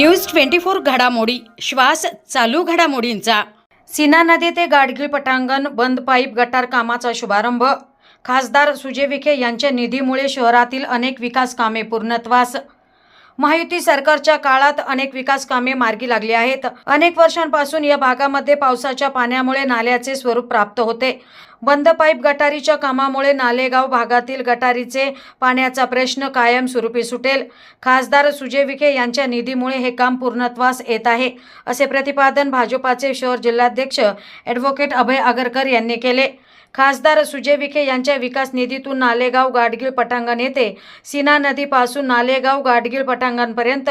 News twenty four घडामोडी श्वास चालू घडामोडींचा. सीना नदी ते गाडगीळ पटांगण बंद पाईप गटार कामाचा शुभारंभ. खासदार सुजय विखे यांच्या निधीमुळे शहरातील अनेक विकास कामे पूर्णत्वास. महायुती सरकारच्या काळात अनेक विकास कामे मार्गी लागली आहेत. अनेक वर्षांपासून या भागामध्ये पावसाच्या पाण्यामुळे नाल्याचे स्वरूप प्राप्त होते. बंद पाईप गटारीच्या कामामुळे नालेगाव भागातील गटारीचे पाण्याचा प्रश्न कायम स्वरूपी सुटेल. खासदार सुजय विखे यांच्या निधीमुळे हे काम पूर्णत्वास येत आहे असे प्रतिपादन भाजपाचे शहर जिल्हाध्यक्ष ॲडव्होकेट अभय आगरकर यांनी केले. खासदार सुजय विखे यांच्या विकास निधीतून नालेगाव गाडगीळ पटांगण येथे सीना नदीपासून नालेगाव गाडगीळ पटांगणपर्यंत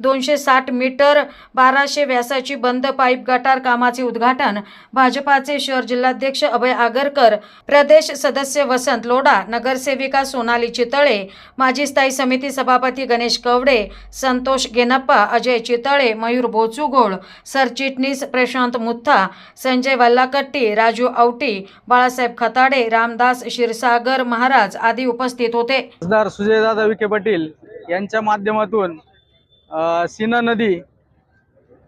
दोनशे साठ मीटर बाराशे व्यासाची बंद पाईप गटार कामाचे उद्घाटन भाजपाचे शहर जिल्हाध्यक्ष अभय आगरकर प्रदेश सदस्य वसंत लोढा नगरसेविका सोनाली चितळे माजी स्थायी समिती सभापती गणेश कवडे संतोष गेनप्पा अजय चितळे मयूर बोचुगोळ सरचिटणीस प्रशांत मुथा संजय वल्लाकट्टी राजू आवटी बाळासाहेब खताडे रामदास क्षीरसागर महाराज आदी उपस्थित होते. खासदार सुजयदादा विखे पाटील यांच्या माध्यमातून सिना सीना नदी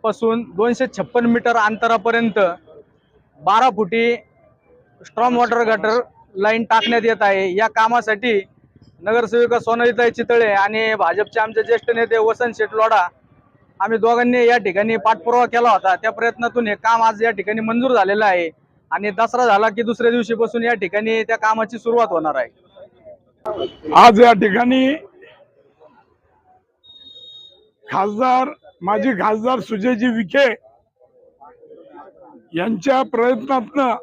पासून दोनशे छप्पन मीटर अंतरापर्यंत बारा फुटी स्ट्रॉंग वॉटर गटर लाईन टाकण्यात येत आहे. या कामासाठी नगरसेविका सोनालीताई चितळे आणि भाजपचे आमचे ज्येष्ठ नेते वसंत शेटलोडा आम्ही दोघांनी या ठिकाणी पाठपुरावा केला होता. त्या प्रयत्नातून हे काम आज या ठिकाणी मंजूर झालेलं आहे. आणि दसरा झाला की दुसऱ्या दिवशीपासून या ठिकाणी त्या कामाची सुरुवात होणार आहे. आज या ठिकाणी खासदार माजी खासदार सुजयजी विखे यांच्या प्रयत्नातनं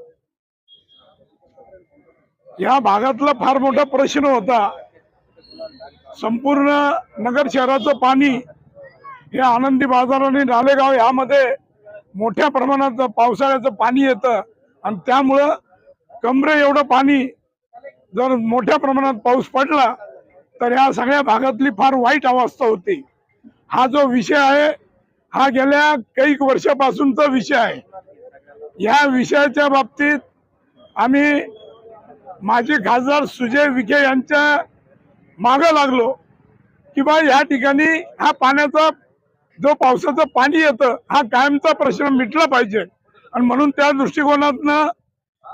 या भागातला फार मोठा प्रश्न होता. संपूर्ण नगर शहराचं पाणी हे आनंदी बाजार आणि रालेगाव यामध्ये मोठ्या प्रमाणात पावसाळ्याचं पाणी येतं. आणि त्यामुळं कमरे एवढं पाणी जर मोठ्या प्रमाणात पाऊस पडला तर या सगळ्या भागातली फार वाईट अवस्था होती. हा जो विषय आहे हा गेल्या काही वर्षापासूनचा विषय आहे. या विषयाच्या बाबतीत आम्ही माजी खासदार सुजय विखे यांच्या मागं लागलो की बा या ठिकाणी हा पाण्याचा जो पावसाचं पाणी येतं हा कायमचा प्रश्न मिटला पाहिजे. आणि म्हणून त्या दृष्टिकोनातनं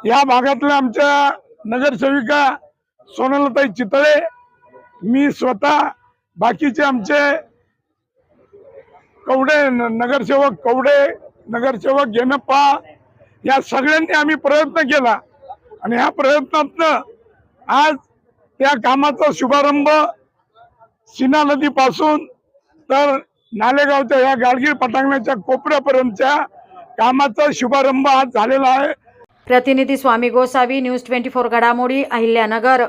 या भागातल्या आमच्या नगरसेविका सोनलताई चितळे मी स्वतः बाकीचे आमचे कवडे न- नगरसेवक कवडे नगरसेवक गेनप्पा या सगळ्यांनी आम्ही प्रयत्न केला. आणि ह्या प्रयत्नातनं आज त्या कामाचा शुभारंभ सीना नदीपासून तर नालेगावच्या या गाडगीर पटांगणाच्या कोपऱ्यापर्यंतच्या कामाचा शुभारंभ आज झालेला आहे. प्रतिनिधी Swami Gosavi news twenty four घडामोडी अहिल्यानगर.